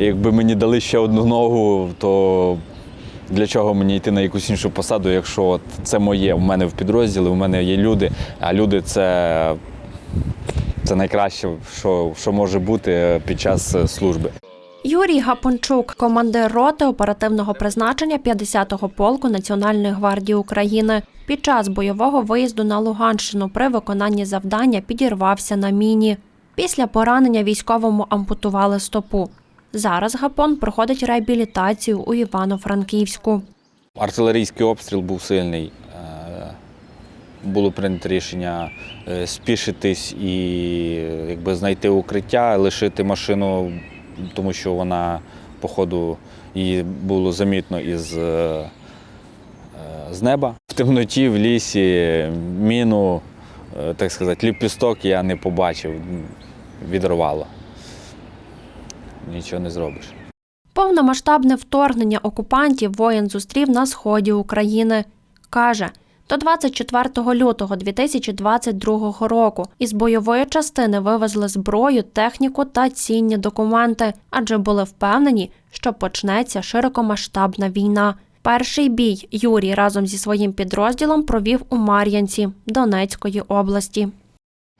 Якби мені дали ще одну ногу, то для чого мені йти на якусь іншу посаду, якщо от це моє, в мене в підрозділі, у мене є люди, а люди це, це найкраще, що, що може бути під час служби. Юрій Гапончук, командир роти оперативного призначення 50-го полку Національної гвардії України. Під час бойового виїзду на Луганщину при виконанні завдання підірвався на міні. Після поранення військовому ампутували стопу. Зараз Гапон проходить реабілітацію у Івано-Франківську. Артилерійський обстріл був сильний. Е, Було прийнято рішення е, спішитись і якби, знайти укриття, лишити машину, тому що вона, по ходу, її було замітно із е, з неба. В темноті, в лісі, міну, так сказати, ліпісток я не побачив, відрвало. Нічого не зробиш. Повномасштабне вторгнення окупантів воїн зустрів на сході України. Каже, до 24 лютого 2022 року із бойової частини вивезли зброю, техніку та цінні документи, адже були впевнені, що почнеться широкомасштабна війна. Перший бій Юрій разом зі своїм підрозділом провів у Мар'янці Донецької області.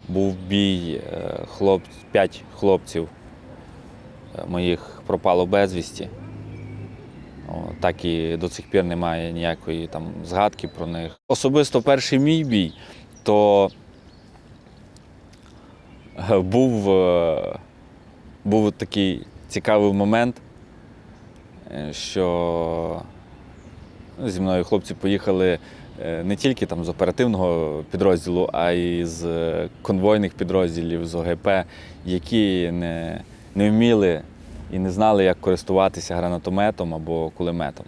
Був бій, е, хлоп, п'ять хлопців моїх пропало безвісті. Так і до цих пір немає ніякої там згадки про них. Особисто перший мій бій, то е, був, е, був такий цікавий момент, е, що зі мною хлопці поїхали не тільки там з оперативного підрозділу, а й з конвойних підрозділів, з ОГП, які не, не вміли і не знали, як користуватися гранатометом або кулеметом.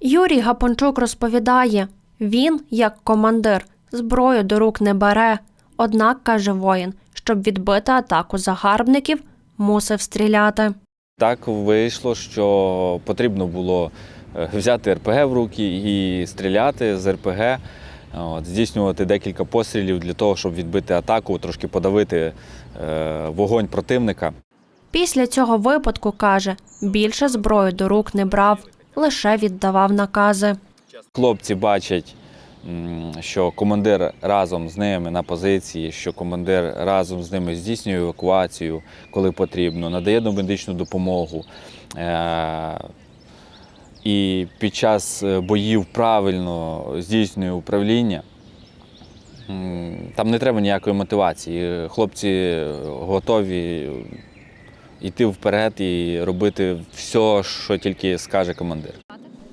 Юрій Гапончук розповідає, він, як командир, зброю до рук не бере. Однак, каже воїн, щоб відбити атаку загарбників, мусив стріляти. Так вийшло, що потрібно було е, взяти РПГ в руки і стріляти з РПГ, от, здійснювати декілька пострілів для того, щоб відбити атаку, трошки подавити е, вогонь противника. Після цього випадку, каже, більше зброю до рук не брав, лише віддавав накази. Хлопці бачать, що командир разом з ними на позиції, що командир разом з ними здійснює евакуацію, коли потрібно, надає медичну допомогу. Е, І під час е, боїв правильно здійснює управління. Там не треба ніякої мотивації. Хлопці готові йти вперед і робити все, що тільки скаже командир.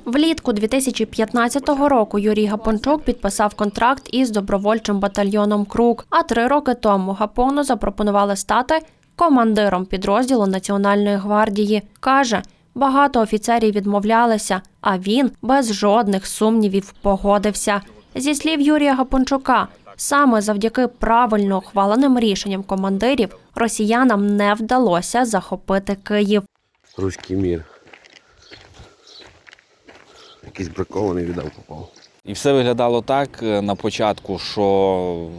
Влітку 2015 року Юрій Гапончук підписав контракт із добровольчим батальйоном Крук. А три роки тому Гапону запропонували стати командиром підрозділу Національної гвардії. Каже, багато офіцерів відмовлялися, а він без жодних сумнівів погодився. Зі слів Юрія Гапончука, саме завдяки правильно ухваленим рішенням командирів росіянам не вдалося захопити Київ. Руський мір. Якийсь бракований віддав попав. І все виглядало так е, на початку, що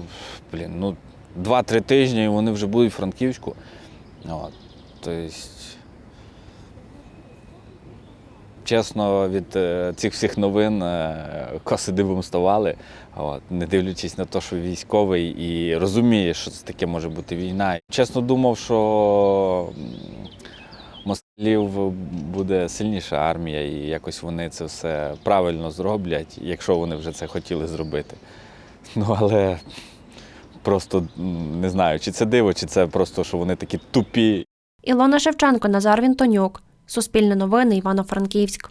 блін, ну, 2-3 тижні і вони вже будуть в Франківську. От, тобто, чесно, від е, цих всіх новин е, коси дивом ставали, от, не дивлячись на те, що військовий і розуміє, що це таке може бути війна. Чесно думав, що москалів буде сильніша армія, і якось вони це все правильно зроблять, якщо вони вже це хотіли зробити. Ну але просто не знаю, чи це диво, чи це просто, що вони такі тупі Ілона Шевченко, Назар Вінтонюк. Суспільне новини Івано-Франківськ.